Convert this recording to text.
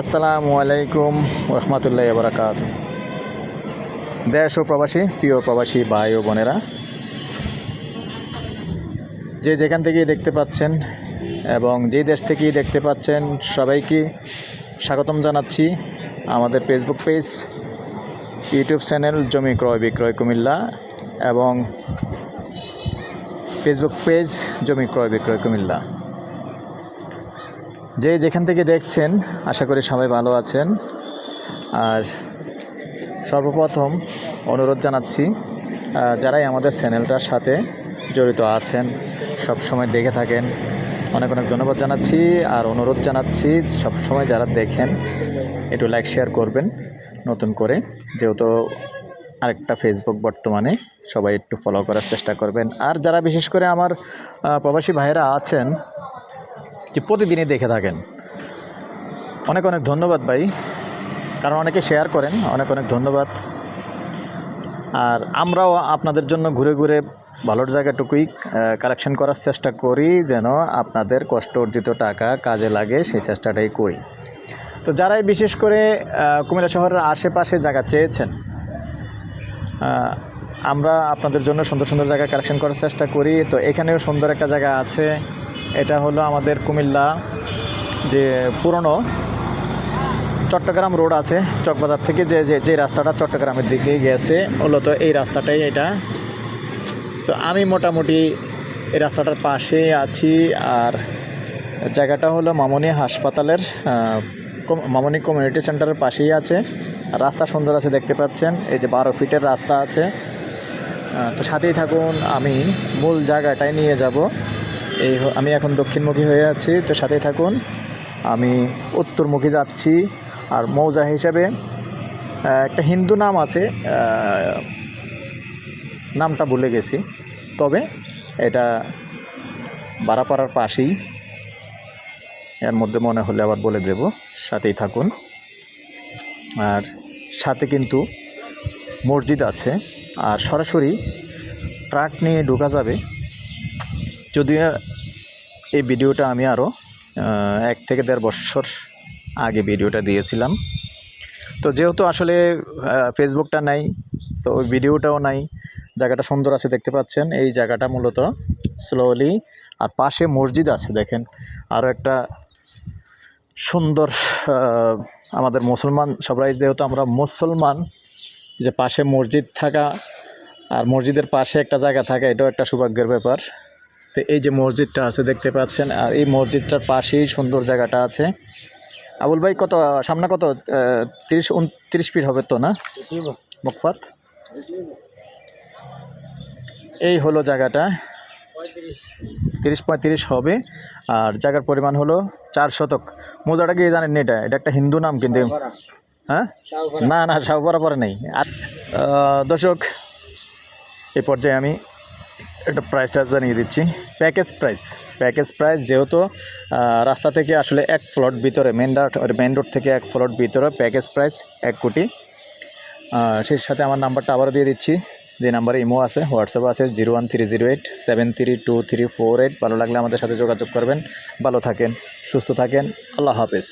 আসসালামু আলাইকুম রহমতুল্লাহ বরাকাত দেশ ও প্রবাসী, প্রিয় প্রবাসী ভাই ও বোনেরা, যে যেখান থেকেই দেখতে পাচ্ছেন এবং যে দেশ থেকেই দেখতে পাচ্ছেন সবাইকে স্বাগতম জানাচ্ছি আমাদের ফেসবুক পেজ ইউটিউব চ্যানেল জমি ক্রয় বিক্রয় কুমিল্লা এবং ফেসবুক পেজ জমি ক্রয় বিক্রয় কুমিল্লা। যে যেখান থেকে দেখছেন, আশা করি সবাই ভালো আছেন। আর সর্বপ্রথম অনুরোধ জানাচ্ছি যারাই আমাদের চ্যানেলটার সাথে জড়িত আছেন সব সময় দেখে থাকেন। অনেক অনেক ধন্যবাদ জানাচ্ছি আর অনুরোধ জানাচ্ছি সব সময় যারা দেখেন, একটু লাইক শেয়ার করবেন নতুন করে। যেহেতু আরেকটা ফেসবুক বর্তমানে, সবাই একটু ফলো করার চেষ্টা করবেন। আর যারা বিশেষ করে আমার প্রবাসী ভাইয়েরা আছেন যে প্রতিদিনই দেখে থাকেন। অনেক অনেক ধন্যবাদ ভাই। কারণ অনেকে শেয়ার করেন, অনেক অনেক ধন্যবাদ। আর আমরাও আপনাদের জন্য ঘুরে ঘুরে ভালোর জায়গাটুকুই কালেকশন করার চেষ্টা করি যেন আপনাদের কষ্ট অর্জিত টাকা কাজে লাগে, সেই চেষ্টাটাই করি। তো যারাই বিশেষ করে কুমিল্লা শহরের আশেপাশে জায়গা চেয়েছেন আমরা আপনাদের জন্য সুন্দর সুন্দর জায়গা কালেকশন করার চেষ্টা করি। তো এখানেও সুন্দর একটা জায়গা আছে। এটা হলো আমাদের কুমিল্লা যে পুরনো চট্টগ্রাম রোড আছে, চকবাজার থেকে যে যে রাস্তাটা চট্টগ্রামের দিকে গেছে, মূলত এই রাস্তাটাই এটা। তো আমি মোটামুটি এই রাস্তাটার পাশেই আছি, আর জায়গাটা হলো মামনি হাসপাতালের মামনি কমিউনিটি সেন্টারের পাশেই আছে। রাস্তা সুন্দর আছে, দেখতে পাচ্ছেন, এই যে বারো ফিটের রাস্তা আছে। তো সাথেই থাকুন, আমি মূল জায়গাটায় নিয়ে যাব। এই আমি এখন দক্ষিণমুখী হয়ে আছি, তো সাথেই থাকুন। আমি উত্তরমুখী যাচ্ছি, আর মৌজা হিসাবে একটা হিন্দু নাম আছে নামটা ভুলে গেছি। তবে এটা বারাপাড়ার পাশেই, এর মধ্যে মনে হলে আবার বলে দেব, সাথেই থাকুন। আর সাথে কিন্তু মসজিদ আছে, আর সরাসরি ট্রাক নিয়ে ঢোকা যাবে। যদিও এই ভিডিওটা আমি আরও এক থেকে দেড় বছর আগে ভিডিওটা দিয়েছিলাম। তো যেহেতু আসলে ফেসবুকটা নাই, তো ওই ভিডিওটাও নাই, জায়গাটা সুন্দর আছে দেখতে পাচ্ছেন, এই জায়গাটা মূলত স্লোলি আর পাশে মসজিদ আছে দেখেন আরও একটা সুন্দর আমাদের মুসলমান, সবাই যেহেতু আমরা মুসলমান, যে পাশে মসজিদ থাকা আর মসজিদের পাশে একটা জায়গা থাকা, এটাও একটা সৌভাগ্যের ব্যাপার। তো এই যে মসজিদটা আছে দেখতে পাচ্ছেন। আর এই মসজিদটার পাশেই সুন্দর জায়গাটা আছে। আবুল ভাই কত সামনে কত? তিরিশ উনত্রিশ ফিট হবে তো না? মুখপাত। এই হলো জায়গাটা। তিরিশ পঁয়ত্রিশ হবে। আর জায়গার পরিমাণ হলো চার শতক। মোজাটা কি জানেন না এটা? এটা একটা হিন্দু নাম কিন্তু। হ্যাঁ? না না সব বরাবর নেই। আর দর্শক এই পর্যায়ে আমি একটা প্রাইসটা জানিয়ে দিচ্ছি। প্যাকেজ প্রাইস প্যাকেজ প্রাইস যেহেতু রাস্তা থেকে আসলে এক ফ্লট ভিতরে মেন রোড মেন রোড থেকে এক ফ্লট ভিতরে প্যাকেজ প্রাইস এক কোটি। সেই সাথে আমার নাম্বারটা আবারও দিয়ে দিচ্ছি। যে নাম্বারে ইমো আছে হোয়াটসঅ্যাপ আছে zero one three zero eight seven three two three four eight ভালো লাগলে আমাদের সাথে যোগাযোগ করবেন। ভালো থাকেন, সুস্থ থাকেন। আল্লাহ হাফেজ।